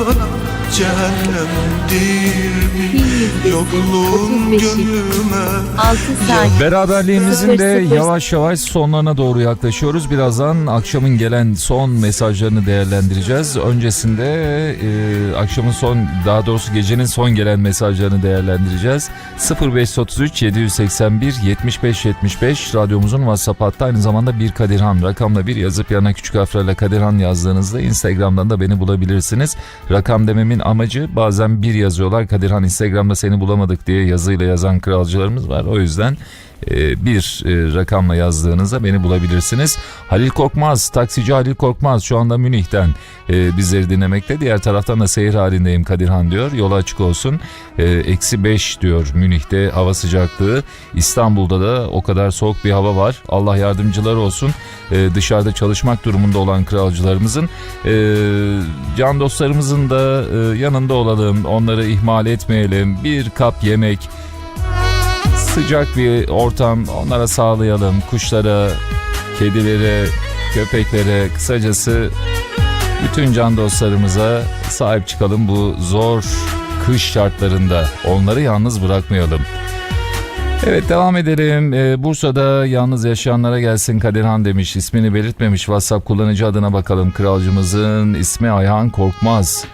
bana cehennemdir mi? Yokluğun 35'i. gönlüme 6 saat. Beraberliğimizin de yavaş yavaş sonlarına doğru yaklaşıyoruz. Birazdan akşamın gelen son mesajlarını değerlendireceğiz. Öncesinde e, akşamın son daha doğrusu gecenin son gelen mesajlarını değerlendireceğiz. 0533 781 75 75 radyomuzun WhatsApp hattı aynı zamanda bir Kadirhan rakamla bir yazıp yanına küçük harflerle Kadirhan yazdığınızda Instagram'dan da beni bulabilirsiniz. Rakam dememin amacı bazen bir yazıyorlar Kadirhan Instagram'da seni bulamadık diye yazıyla yazan kralcılarımız var. O yüzden e, bir e, rakamla yazdığınızda beni bulabilirsiniz. Halil Korkmaz, taksici Halil Korkmaz şu anda Münih'ten e, bizleri dinlemekte. Diğer taraftan da seyir halindeyim Kadirhan diyor. Yola açık olsun. E, Eksi 5 diyor Münih'te hava sıcaklığı. İstanbul'da da o kadar soğuk bir hava var. Allah yardımcıları olsun. E, dışarıda çalışmak durumunda olan kralcılarımızın. E, can dostlarımızın da e, yanında olalım. Onları ihmal etmeyelim. Bir kap yemek, sıcak bir ortam onlara sağlayalım. Kuşlara, kedilere, köpeklere, kısacası bütün can dostlarımıza sahip çıkalım bu zor kış şartlarında. Onları yalnız bırakmayalım. Evet devam edelim. Ee, Bursa'da yalnız yaşayanlara gelsin Kadirhan demiş. İsmini belirtmemiş. WhatsApp kullanıcı adına bakalım. Kralcımızın ismi Ayhan Korkmaz.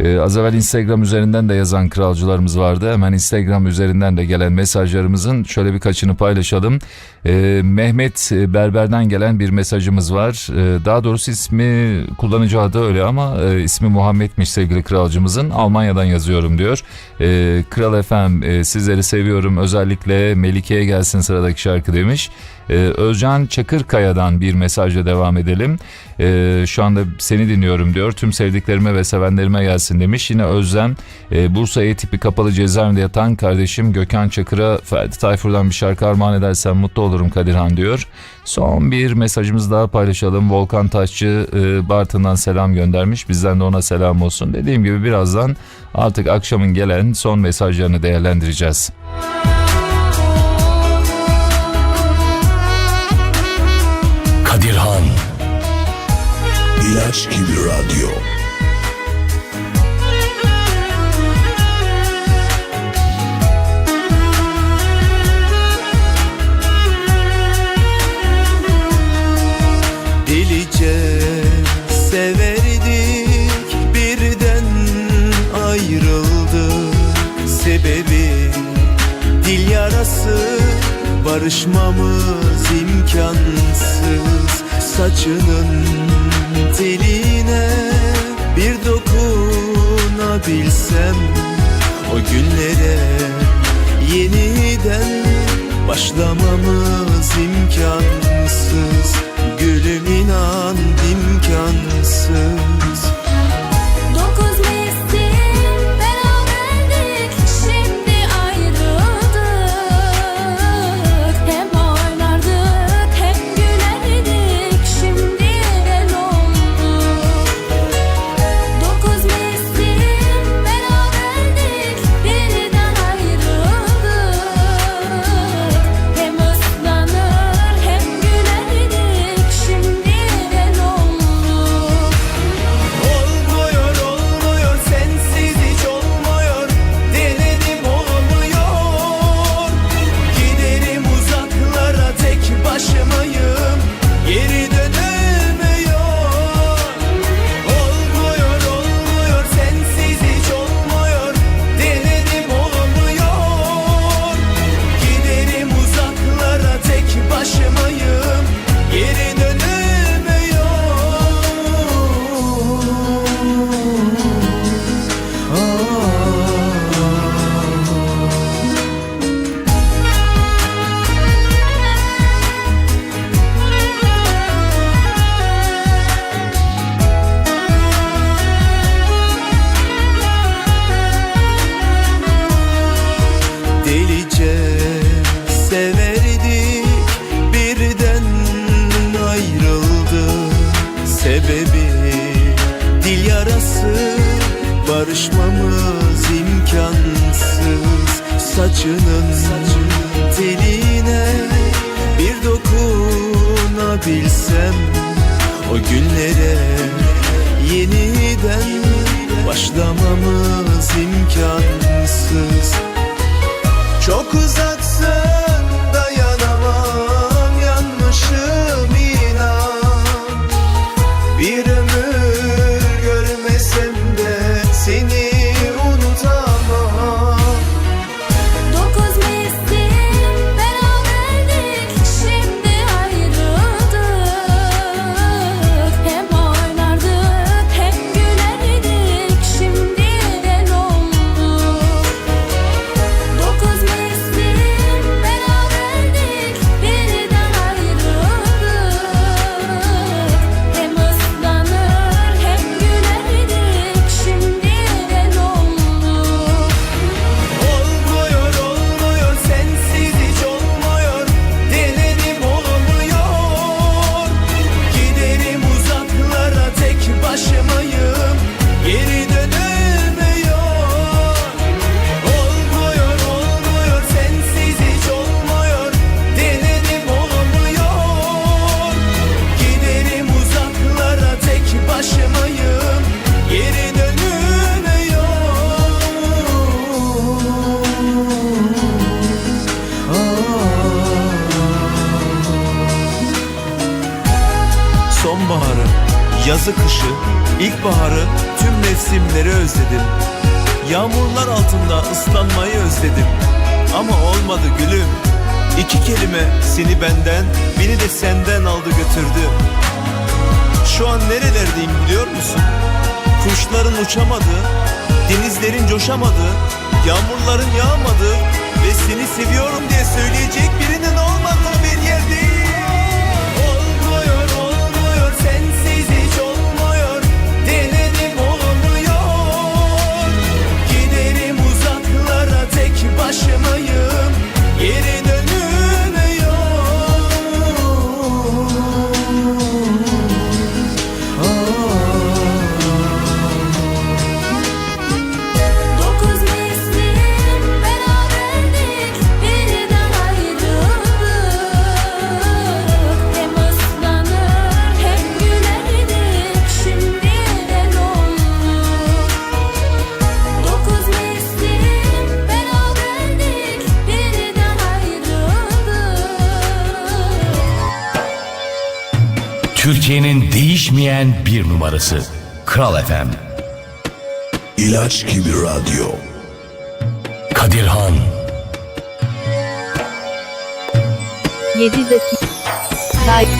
Ee, az evvel Instagram üzerinden de yazan kralcılarımız vardı. Hemen Instagram üzerinden de gelen mesajlarımızın şöyle birkaçını paylaşalım. Ee, Mehmet Berber'den gelen bir mesajımız var. Ee, daha doğrusu ismi kullanıcı adı öyle ama e, ismi Muhammed'miş sevgili kralcımızın. Almanya'dan yazıyorum diyor. Ee, Kral FM e, sizleri seviyorum. Özellikle Melike'ye gelsin sıradaki şarkı demiş. Ee, Özcan Çakırkaya'dan bir mesajla devam edelim. Ee, şu anda seni dinliyorum diyor. Tüm sevdiklerime ve sevenlerime gelsin demiş. Yine Özlem e, Bursa E tipi kapalı cezaevinde yatan kardeşim Gökhan Çakır'a Ferdi Tayfur'dan bir şarkı armağan edersen mutlu olurum Kadirhan diyor. Son bir mesajımız daha paylaşalım. Volkan Taşçı e, Bartın'dan selam göndermiş. Bizden de ona selam olsun. Dediğim gibi birazdan artık akşamın gelen son mesajlarını değerlendireceğiz. Kadirhan İlaç gibi radyo. Delice severdik birden ayrıldık Sebebi dil yarası barışmamız imkansız Saçının teline bir dokunabilsem O günlere yeniden başlamamız imkansız. Gülüm inan imkansız sebebi Dil yarası. Barışmamız imkansız. Saçının teline bir dokunabilsem O günlere yeniden başlamamız imkansız. Çok yazı kışı, ilkbaharı, tüm mevsimleri özledim. Yağmurlar altında ıslanmayı özledim. Ama olmadı gülüm. İki kelime seni benden, beni de senden aldı götürdü. Şu an nerelerdeyim biliyor musun? Kuşların uçamadı, denizlerin coşamadı, yağmurların yağmadı ve seni seviyorum diye söyleyecek birinin olmadığı Türkiye'nin değişmeyen bir numarası Kral FM İlaç gibi radyo. Kadirhan 7 dakika.